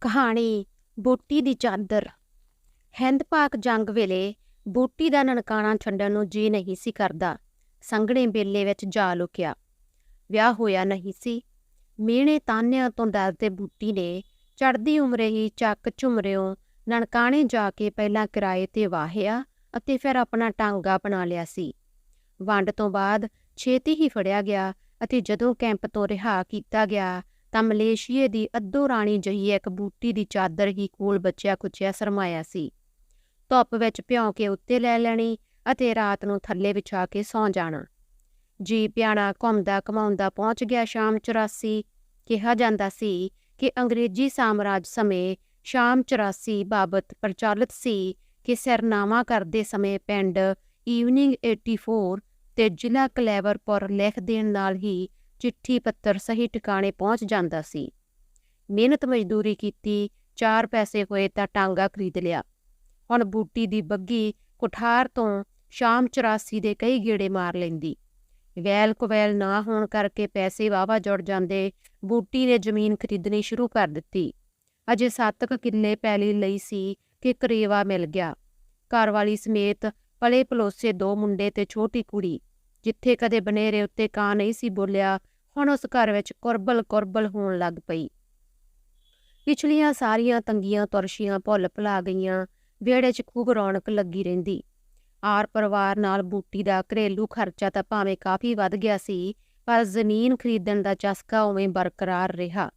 ਕਹਾਣੀ ਬੂਟੀ ਦੀ ਚਾਦਰ। ਹਿੰਦ ਪਾਕ ਜੰਗ ਵੇਲੇ ਬੂਟੀ ਦਾ ਨਨਕਾਣਾ ਛੱਡਣ ਨੂੰ ਜੀ ਨਹੀਂ ਸੀ ਕਰਦਾ। ਸੰਘਣੇ ਬੇਲੇ ਵਿੱਚ ਜਾ ਲੁਕਿਆ। ਵਿਆਹ ਹੋਇਆ ਨਹੀਂ ਸੀ। ਮੀਣੇ ਤਾਨਿਆਂ ਤੋਂ ਡਰਦੇ ਬੂਟੀ ਨੇ ਚੜ੍ਹਦੀ ਉਮਰੇ ਹੀ ਚੱਕ ਝੁਮਰਿਓ ਨਨਕਾਣੇ ਜਾ ਕੇ ਪਹਿਲਾਂ ਕਿਰਾਏ ਤੇ ਵਾਹਿਆ ਅਤੇ ਫਿਰ ਆਪਣਾ ਟਾਂਗਾ ਬਣਾ ਲਿਆ ਸੀ। ਵੰਡ ਤੋਂ ਬਾਅਦ ਛੇਤੀ ਹੀ ਫੜਿਆ ਗਿਆ ਅਤੇ ਜਦੋਂ ਕੈਂਪ ਤੋਂ ਰਿਹਾ ਕੀਤਾ ਗਿਆ ਤਾਂ ਮਲੇਸ਼ੀਏ ਦੀ ਅੱਧੋ ਰਾਣੀ ਜਹੀ ਇੱਕ ਬੂਟੀ ਦੀ ਚਾਦਰ ਹੀ ਕੋਲ ਬਚਿਆ ਕੁਚਿਆ ਸਰਮਾਇਆ ਸੀ। ਧੁੱਪ ਵਿੱਚ ਭਿਉਂ ਕੇ ਉੱਤੇ ਲੈ ਲੈਣੀ ਅਤੇ ਰਾਤ ਨੂੰ ਥੱਲੇ ਵਿਛਾ ਕੇ ਸੌਂ ਜਾਣਾ। ਜੀ ਪਿਆਣਾ ਘੁੰਮਦਾ ਕਮਾਉਂਦਾ ਪਹੁੰਚ ਗਿਆ ਸ਼ਾਮ 84 ਕਿਹਾ ਜਾਂਦਾ ਸੀ ਕਿ ਅੰਗਰੇਜ਼ੀ ਸਾਮਰਾਜ ਸਮੇਂ ਸ਼ਾਮ 84 ਬਾਬਤ ਪ੍ਰਚਲਿਤ ਸੀ ਕਿ ਸਰਨਾਮਾ ਕਰਦੇ ਸਮੇਂ ਪਿੰਡ ਈਵਨਿੰਗ 84 ਤੇ ਜ਼ਿਲ੍ਹਾ ਕਲੇਵਰਪੁਰ ਲਿਖ ਦੇਣ ਨਾਲ ਹੀ ਚਿੱਠੀ ਪੱਤਰ ਸਹੀ ਟਿਕਾਣੇ ਪਹੁੰਚ ਜਾਂਦਾ ਸੀ। ਮਿਹਨਤ ਮਜ਼ਦੂਰੀ ਕੀਤੀ, ਚਾਰ ਪੈਸੇ ਹੋਏ ਤਾਂ ਟਾਂਗਾ ਖਰੀਦ ਲਿਆ। ਹੁਣ ਬੂਟੀ ਦੀ ਬੱਗੀ ਕੁਠਾਰ ਤੋਂ ਸ਼ਾਮ 84 ਦੇ ਕਈ ਗੇੜੇ ਮਾਰ ਲੈਂਦੀ। ਵੈਲ ਕੁਵੈਲ ਨਾ ਹੋਣ ਕਰਕੇ ਪੈਸੇ ਵਾਵਾ ਜੁੜ ਜਾਂਦੇ ਬੂਟੀ ਨੇ ਜ਼ਮੀਨ ਖਰੀਦਣੀ ਸ਼ੁਰੂ ਕਰ ਦਿੱਤੀ। ਅਜੇ ਸੱਤ ਕੁ ਕਿੱਲੇ ਪੈਲੀ ਲਈ ਸੀ ਕਿ ਕਰੇਵਾ ਮਿਲ ਗਿਆ। ਘਰਵਾਲੀ ਸਮੇਤ ਪਲੇ ਪਲੋਸੇ ਦੋ ਮੁੰਡੇ ਤੇ ਛੋਟੀ ਕੁੜੀ। ਜਿੱਥੇ ਕਦੇ ਬਨੇਰੇ ਉੱਤੇ ਕਾਂ ਨਹੀਂ ਸੀ ਬੋਲਿਆ, ਹੁਣ ਉਸ ਘਰ ਵਿੱਚ ਕੁਰਬਲ ਕੁਰਬਲ ਹੋਣ ਲੱਗ ਪਈ। ਪਿਛਲੀਆਂ ਸਾਰੀਆਂ ਤੰਗੀਆਂ ਤੁਰਸ਼ੀਆਂ ਭੁੱਲ ਭੁਲਾ ਗਈਆਂ, ਵਿਹੜੇ 'ਚ ਖੂਬ ਰੌਣਕ ਲੱਗੀ ਰਹਿੰਦੀ। ਆਰ ਪਰਿਵਾਰ ਨਾਲ ਬੂਟੀ ਦਾ ਘਰੇਲੂ ਖਰਚਾ ਤਾਂ ਭਾਵੇਂ ਕਾਫੀ ਵੱਧ ਗਿਆ ਸੀ, ਪਰ ਜ਼ਮੀਨ ਖਰੀਦਣ ਦਾ ਚਸਕਾ ਉਵੇਂ ਬਰਕਰਾਰ ਰਿਹਾ।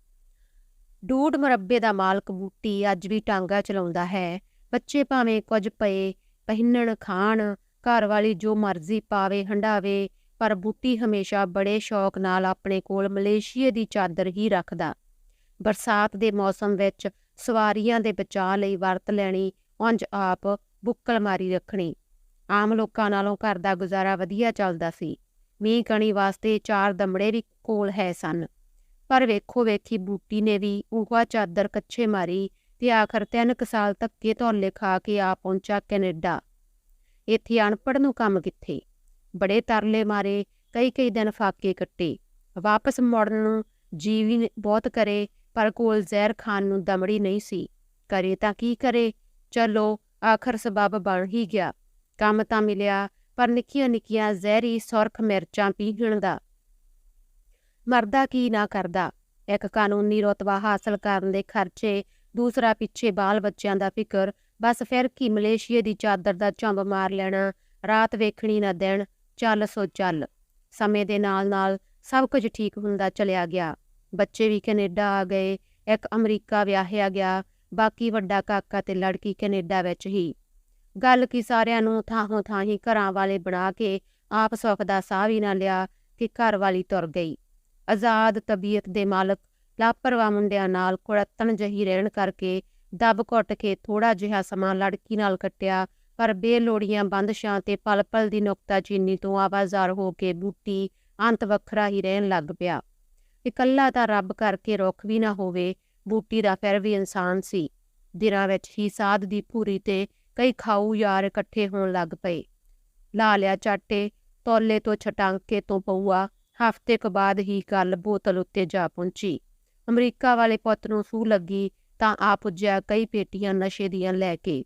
ਡੂਡ ਮਰੱਬੇ ਦਾ ਮਾਲਕ ਬੂਟੀ ਅੱਜ ਵੀ ਟਾਂਗਾ ਚਲਾਉਂਦਾ ਹੈ, ਬੱਚੇ ਭਾਵੇਂ ਕੁਝ ਪਏ, ਪਹਿਨਣ, ਖਾਣ ਘਰ ਵਾਲੀ ਜੋ ਮਰਜ਼ੀ ਪਾਵੇ, ਹੰਡਾਵੇ, ਪਰ ਬੂਟੀ ਹਮੇਸ਼ਾ ਬੜੇ ਸ਼ੌਕ ਨਾਲ ਆਪਣੇ ਕੋਲ ਮਲੇਸ਼ੀਏ ਦੀ ਚਾਦਰ ਹੀ ਰੱਖਦਾ। ਬਰਸਾਤ ਦੇ ਮੌਸਮ ਵਿੱਚ ਸਵਾਰੀਆਂ ਦੇ ਬਚਾਅ ਲਈ ਵਰਤ ਲੈਣੀ, ਉਂਝ ਆਪ ਬੁੱਕਲ ਮਾਰੀ ਰੱਖਣੀ। ਆਮ ਲੋਕਾਂ ਨਾਲੋਂ ਘਰ ਦਾ ਗੁਜ਼ਾਰਾ ਵਧੀਆ ਚੱਲਦਾ ਸੀ। ਮੀਂਹ ਕਣੀ ਵਾਸਤੇ ਚਾਰ ਦਮੜੇ ਵੀ ਕੋਲ ਹੈ ਸਨ। ਪਰ ਵੇਖੋ ਵੇਖੀ ਬੂਟੀ ਨੇ ਵੀ ਉਹਾ ਚਾਦਰ ਕੱਛੇ ਮਾਰੀ ਤੇ ਆਖਰ ਤਿੰਨ ਕੁ ਸਾਲ ਧੱਕੇ ਧੌਲੇ ਖਾ ਕੇ ਆ ਪਹੁੰਚਾ ਕੈਨੇਡਾ। ਇੱਥੇ ਅਨਪੜ੍ਹ ਨੂੰ ਕੰਮ ਕਿੱਥੇ? ਬੜੇ ਤਰਲੇ ਮਾਰੇ, ਕਈ ਕਈ ਦਿਨ ਫਾਕੇ ਕੱਟੇ। ਵਾਪਸ ਮੁੜਨ ਨੂੰ ਜੀ ਬਹੁਤ ਕਰੇ, ਪਰ ਕੋਲ ਜ਼ਹਿਰ ਖਾਨ ਨੂੰ ਦਮੜੀ ਨਹੀਂ ਸੀ। ਕਰੇ ਤਾਂ ਕੀ ਕਰੇ? ਚਲੋ, ਆਖਰ ਸਬਬ ਬਣ ਹੀ ਗਿਆ। ਕੰਮ ਤਾਂ ਮਿਲਿਆ, ਪਰ ਨਿੱਕੀਆਂ ਨਿੱਕੀਆਂ ਜ਼ਹਿਰੀ ਸੁਰਖ ਮਿਰਚਾਂ ਪੀਹਣ ਦਾ। ਮਰਦਾ ਕੀ ਨਾ ਕਰਦਾ? ਇੱਕ ਕਾਨੂੰਨੀ ਰਤਬਾ ਹਾਸਲ ਕਰਨ ਦੇ ਖਰਚੇ, ਦੂਸਰਾ ਪਿੱਛੇ ਬਾਲ ਬੱਚਿਆਂ ਦਾ ਫਿਕਰ ਬਸ ਫਿਰ ਕੀ ਮਲੇਸ਼ੀਏ ਦੀ ਚਾਦਰ ਦਾ ਝੰਬ ਮਾਰ ਲੈਣਾ, ਰਾਤ ਵੇਖਣੀ ਨਾ ਦਿਨ, ਚੱਲ ਸੋ ਚੱਲ। ਸਮੇਂ ਦੇ ਨਾਲ ਨਾਲ ਸਭ ਕੁਝ ਠੀਕ ਹੁੰਦਾ ਚਲਿਆ ਗਿਆ। ਬੱਚੇ ਵੀ ਕੈਨੇਡਾ ਆ ਗਏ, ਇੱਕ ਅਮਰੀਕਾ ਵਿਆਹਿਆ ਗਿਆ, ਬਾਕੀ ਵੱਡਾ ਕਾਕਾ ਤੇ ਲੜਕੀ ਕੈਨੇਡਾ ਵਿੱਚ ਹੀ। ਗੱਲ ਕੀ ਸਾਰਿਆਂ ਨੂੰ ਥਾਹੋਂ ਥਾਂ ਹੀ ਘਰਾਂ ਵਾਲੇ ਬਣਾ ਕੇ ਆਪ ਸੁੱਖ ਦਾ ਸਾਹ ਵੀ ਨਾ ਲਿਆ ਕਿ ਘਰ ਵਾਲੀ ਤੁਰ ਗਈ। ਆਜ਼ਾਦ ਤਬੀਅਤ ਦੇ ਮਾਲਕ ਲਾਪਰਵਾਹ ਮੁੰਡਿਆਂ ਨਾਲ ਕੁੜੱਤਣ ਜਹੀ ਰਹਿਣ ਕਰਕੇ ਦਬ ਘੁੱਟ ਕੇ ਥੋੜਾ ਜਿਹਾ ਸਮਾਂ ਲੜਕੀ ਨਾਲ ਕੱਟਿਆ, ਪਰ ਬੇਲੋੜੀਆਂ ਬੰਦਸ਼ਾਂ ਤੇ ਪਲ ਪਲ ਦੀ ਨੁਕਤਾਚੀਨੀ ਤੋਂ ਆਵਾਜ਼ਾਰ ਹੋ ਕੇ ਬੂਟੀ ਅੰਤ ਵੱਖਰਾ ਹੀ ਰਹਿਣ ਲੱਗ ਪਿਆ। ਇਕੱਲਾ ਤਾਂ ਰੱਬ ਕਰਕੇ ਰੁੱਖ ਵੀ ਨਾ ਹੋਵੇ, ਬੂਟੀ ਦਾ ਫਿਰ ਵੀ ਇਨਸਾਨ ਸੀ। ਦਿਨਾਂ ਵਿੱਚ ਹੀ ਸਾਧ ਦੀ ਪੂਰੀ ਤੇ ਕਈ ਖਾਊ ਯਾਰ ਇਕੱਠੇ ਹੋਣ ਲੱਗ ਪਏ। ਲਾ ਲਿਆ ਚਾਟੇ, ਤੋਲੇ ਤੋਂ ਛਟਾਂਕੇ ਤੋਂ ਪਊਆ, ਹਫ਼ਤੇ ਕੁ ਬਾਅਦ ਹੀ ਗੱਲ ਬੋਤਲ ਉੱਤੇ ਜਾ ਪਹੁੰਚੀ। ਅਮਰੀਕਾ ਵਾਲੇ ਪੁੱਤ ਨੂੰ ਸੂ ਲੱਗੀ ਤਾਂ ਆ ਪੁੱਜਿਆ ਕਈ ਪੇਟੀਆਂ ਨਸ਼ੇ ਦੀਆਂ ਲੈ ਕੇ।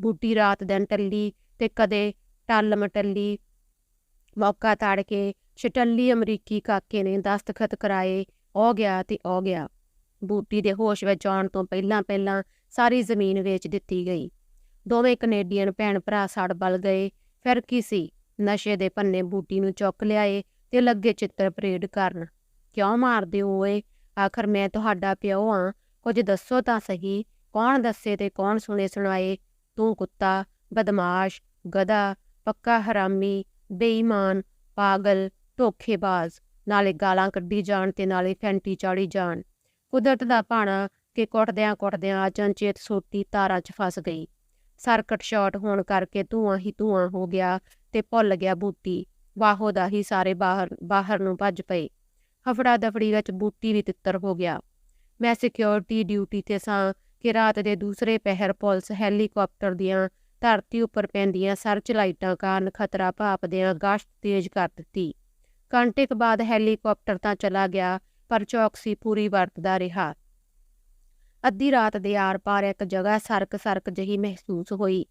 ਬੂਟੀ ਰਾਤ ਦਿਨ ਟੱਲੀ ਤੇ ਕਦੇ ਟੱਲ ਮਟੱਲੀ। ਮੌਕਾ ਤਾੜ ਕੇ ਛਟੱਲੀ ਅਮਰੀਕੀ ਕਾਕੇ ਨੇ ਦਸਤਖਤ ਕਰਾਏ ਹੋ ਗਿਆ ਤੇ ਹੋ ਗਿਆ। ਬੂਟੀ ਦੇ ਹੋਸ਼ ਵਿੱਚ ਆਉਣ ਤੋਂ ਪਹਿਲਾਂ ਪਹਿਲਾਂ ਸਾਰੀ ਜ਼ਮੀਨ ਵੇਚ ਦਿੱਤੀ ਗਈ। ਦੋਵੇਂ ਕੈਨੇਡੀਅਨ ਭੈਣ ਭਰਾ ਸੜ ਬਲ ਗਏ। ਫਿਰ ਕੀ ਸੀ? ਨਸ਼ੇ ਦੇ ਪੰਨੇ ਬੂਟੀ ਨੂੰ ਚੁੱਕ ਲਿਆਏ ਤੇ ਲੱਗੇ ਚਿੱਤਰ ਪਰੇਡ ਕਰਨ। ਕਿਉਂ ਮਾਰਦੇ ਹੋ ਓਏ? ਆਖਰ ਮੈਂ ਤੁਹਾਡਾ ਪਿਓ ਆ ਕੁਝ ਦੱਸੋ ਤਾਂ ਸਹੀ। ਕੌਣ ਦੱਸੇ ਤੇ ਕੌਣ ਸੁਣੇ ਸੁਣਾਏ ਤੂੰ ਕੁੱਤਾ, ਬਦਮਾਸ਼, ਗਧਾ, ਪੱਕਾ ਹਰਾਮੀ, ਬੇਈਮਾਨ, ਪਾਗਲ, ਧੋਖੇਬਾਜ਼। ਨਾਲੇ ਗਾਲਾਂ ਕੱਢੀ ਜਾਣ ਤੇ ਨਾਲੇ ਫੈਂਟੀ ਚਾੜੀ ਜਾਣ। ਕੁਦਰਤ ਦਾ ਭਾਣਾ ਕਿ ਕੁੱਟਦਿਆਂ ਕੁੱਟਦਿਆਂ ਅਚਨਚੇਤ ਸੋਟੀ ਤਾਰਾਂ 'ਚ ਫਸ ਗਈ। ਸਰਕਟ ਸ਼ਾਟ ਹੋਣ ਕਰਕੇ ਧੂਆਂ ਹੀ ਧੂਆਂ ਹੋ ਗਿਆ ਤੇ ਭੁੱਲ ਗਿਆ ਬੂਟੀ। ਵਾਹੋ ਦਾ ਹੀ ਸਾਰੇ ਬਾਹਰ ਬਾਹਰ ਨੂੰ ਭੱਜ ਪਏ। ਹਫੜਾ ਦਫੜੀ ਵਿੱਚ ਬੂਟੀ ਵੀ ਤਿੱਤਰ ਹੋ ਗਿਆ। ਮੈਂ ਸਿਕਿਉਰਿਟੀ ਡਿਊਟੀ ਤੇ ਸਾਂ ਕਿ ਰਾਤ ਦੇ ਦੂਸਰੇ ਪਹਿਰ ਪੁਲਿਸ ਹੈਲੀਕਾਪਟਰ ਦੀਆਂ ਧਰਤੀ ਉੱਪਰ ਪੈਂਦੀਆਂ ਸਰਚ ਲਾਈਟਾਂ ਕਾਰਨ ਖਤਰਾ ਭਾਪਦਿਆਂ ਗਸ਼ਤ ਤੇਜ਼ ਕਰ ਦਿੱਤੀ। ਘੰਟੇ ਕੁ ਬਾਅਦ ਹੈਲੀਕਾਪਟਰ ਤਾਂ ਚਲਾ ਗਿਆ, ਪਰ ਚੌਕਸੀ ਪੂਰੀ ਵਰਤਦਾ ਰਿਹਾ। ਅੱਧੀ ਰਾਤ ਦੇ ਆਰ-ਪਾਰ ਇੱਕ ਜਗ੍ਹਾ ਸਰਕ-ਸਰਕ ਜਿਹੀ ਮਹਿਸੂਸ ਹੋਈ।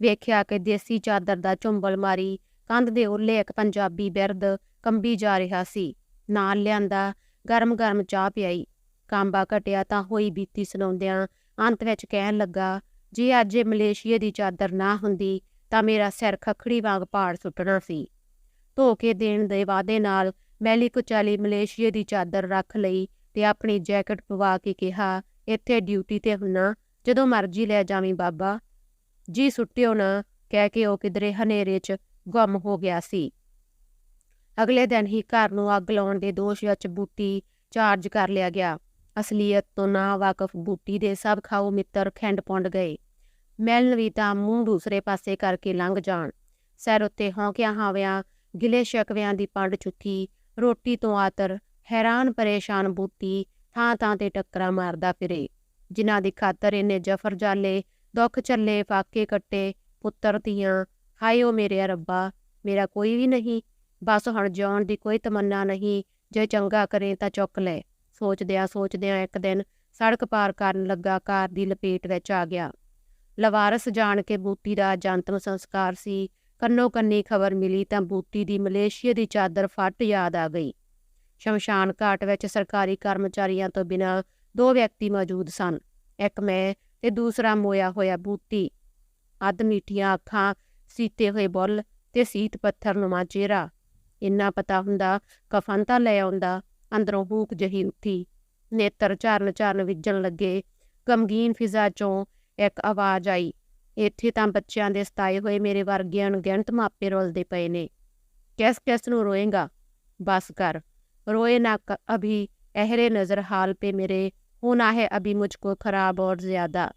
ਵੇਖਿਆ ਕਿ ਦੇਸੀ ਚਾਦਰ ਦਾ ਝੁੰਬਲ ਮਾਰੀ ਕੰਧ ਦੇ ਉੱਲੇ ਇੱਕ ਪੰਜਾਬੀ ਬਿਰਦ ਕੰਬੀ ਜਾ ਰਿਹਾ ਸੀ। ਨਾਲ ਲਿਆਂਦਾ ਗਰਮ-ਗਰਮ ਚਾਹ ਪਿਆਈ। ਕਾਂਬਾ ਘਟਿਆ ਤਾਂ ਹੋਈ ਬੀਤੀ ਸੁਣਾਉਂਦਿਆਂ ਅੰਤ ਵਿੱਚ ਕਹਿਣ ਲੱਗਾ, ਜੇ ਅੱਜ ਇਹ ਮਲੇਸ਼ੀਆ ਦੀ ਚਾਦਰ ਨਾ ਹੁੰਦੀ ਤਾਂ ਮੇਰਾ ਸਿਰ ਖਖੜੀ ਵਾਂਗ ਪਾੜ ਸੁੱਟਣਾ ਸੀ। ਧੋ ਕੇ ਦੇਣ ਦੇ ਵਾਅਦੇ ਨਾਲ ਮੈਲੀ ਕੁਚਾਲੀ ਮਲੇਸ਼ੀਆ ਦੀ ਚਾਦਰ ਰੱਖ ਲਈ ਤੇ ਆਪਣੀ ਜੈਕਟ ਪਵਾ ਕੇ ਕਿਹਾ, ਇੱਥੇ ਡਿਊਟੀ ਤੇ ਹੁੰਨਾ ਜਦੋਂ ਮਰਜ਼ੀ ਲੈ ਜਾਵੀਂ ਬਾਬਾ। ਜੀ ਸੁੱਟਿਓ ਨਾ, ਕਹਿ ਕੇ ਉਹ ਕਿਧਰੇ ਹਨੇਰੇ 'ਚ ਗਮ ਹੋ ਗਿਆ ਸੀ। ਅਗਲੇ ਦਿਨ ਹੀ ਘਰ ਨੂੰ ਅੱਗ ਲਾਉਣ ਦੇ ਦੋਸ਼ ਵਿੱਚ ਬੂਟੀ ਚਾਰਜ ਕਰ ਲਿਆ ਗਿਆ। ਅਸਲੀਅਤ ਤੋਂ ਨਾ ਵਾਕਫ ਬੂਟੀ ਦੇ ਸਭ ਖਾਓ ਮਿੱਤਰ ਖੰਡ ਪੁੰਡ ਗਏ। ਮਿਲਣ ਵੀ ਤਾਂ ਮੂੰਹ ਦੂਸਰੇ ਪਾਸੇ ਕਰਕੇ ਲੰਘ ਜਾਣ। ਸਿਰ ਉੱਤੇ ਹੌਂਕਿਆਂ ਹਾਵਿਆਂ, ਗਿਲੇ ਸ਼ਕਵਿਆਂ ਦੀ ਪੰਡ ਚੁੱਕੀ ਰੋਟੀ ਤੋਂ ਆਤਰ, ਹੈਰਾਨ ਪਰੇਸ਼ਾਨ ਬੂਟੀ ਥਾਂ ਥਾਂ ਤੇ ਟੱਕਰਾਂ ਮਾਰਦਾ ਫਿਰੇ। ਜਿਨ੍ਹਾਂ ਦੀ ਖਾਤਰ ਇਹਨੇ ਜਫਰ ਜਾਲੇ, ਦੁੱਖ ਚੱਲੇ ਫਾਕੇ ਕੱਟੇ, ਪੁੱਤਰ ਧੀਆਂ, ਹਾਏ ਓ ਮੇਰੇ ਰੱਬਾ, ਮੇਰਾ ਕੋਈ ਵੀ ਨਹੀਂ, ਬਸ ਹੁਣ ਜਾਣ ਦੀ ਕੋਈ ਤਮੰਨਾ ਨਹੀਂ, ਜੇ ਚੰਗਾ ਕਰੇ ਤਾਂ ਚੁੱਕ ਲੈ। ਸੋਚਦਿਆਂ ਸੋਚਦਿਆਂ ਇੱਕ ਦਿਨ ਸੜਕ ਪਾਰ ਕਰਨ ਲੱਗਾ ਕਾਰ ਦੀ ਲਪੇਟ ਵਿੱਚ ਆ ਗਿਆ। ਲਵਾਰਸ ਜਾਣ ਕੇ ਬੂਤੀ ਦਾ ਜੰਤਮ ਸੰਸਕਾਰ ਸੀ। ਕੰਨੋ ਕੰਨੀ ਖਬਰ ਮਿਲੀ ਤਾਂ ਬੂਤੀ ਦੀ ਮਲੇਸ਼ੀਆ ਦੀ ਚਾਦਰ ਫੱਟ ਯਾਦ ਆ ਗਈ। ਸ਼ਮਸ਼ਾਨ ਘਾਟ ਵਿੱਚ ਸਰਕਾਰੀ ਕਰਮਚਾਰੀਆਂ ਤੋਂ ਬਿਨਾਂ ਦੋ ਵਿਅਕਤੀ ਮੌਜੂਦ ਸਨ, ਇੱਕ ਮੈਂ ਤੇ ਦੂਸਰਾ ਮੋਇਆ ਹੋਇਆ ਬੂਤੀ ਅੱਧ ਮੀਠੀਆਂ ਅੱਖਾਂ, ਸੀਤੇ ਹੋਏ ਬੁੱਲ ਤੇ ਸੀਤ ਪੱਥਰ ਨੁਮਾ ਚਿਹਰਾ। ਇੰਨਾ ਪਤਾ ਹੁੰਦਾ ਕਫਨ ਤਾਂ ਲੈ ਆਉਂਦਾ ਅੰਦਰੋਂ ਹੂਕ ਜਹੀ ਉੱਠੀ। ਨੇਤਰ ਚਰਨ ਚਰਨ ਵਿੱਜਣ ਲੱਗੇ। ਗਮਗੀਨ ਫਿਜ਼ਾ ਚੋਂ ਇੱਕ ਆਵਾਜ਼ ਆਈ। ਇੱਥੇ ਤਾਂ ਬੱਚਿਆਂ ਦੇ ਸਤਾਏ ਹੋਏ ਮੇਰੇ ਵਰਗਿਆਂ ਨੂੰ ਗਿਣਤ ਮਾਪੇ ਰੋਲਦੇ ਪਏ ਨੇ। ਕਿਸ ਕਿਸ ਨੂੰ ਰੋਏਗਾ? ਬਸ ਕਰ। ਰੋਏ ਨਾ ਅਭੀ ਅਹਰੇ ਨਜ਼ਰ ਹਾਲ ਪੇ ਮੇਰੇ। ਹੋਣਾ ਹੈ ਅਭੀ ਮੁਝ ਮੁਝਕੋ ਖਰਾਬ ਔਰ ਜ਼ਿਆਦਾ।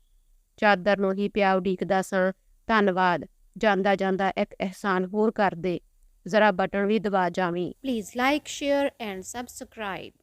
ਚਾਦਰ ਨੂੰ ਹੀ ਪਿਆ ਉਡੀਕਦਾ ਸਾਂ। ਧੰਨਵਾਦ। ਜਾਂਦਾ ਜਾਂਦਾ ਇੱਕ ਅਹਿਸਾਨ ਹੋਰ ਕਰਦੇ ਜ਼ਰਾ ਬਟਨ ਵੀ ਦਬਾ ਜਾਵੀਂ please like share and subscribe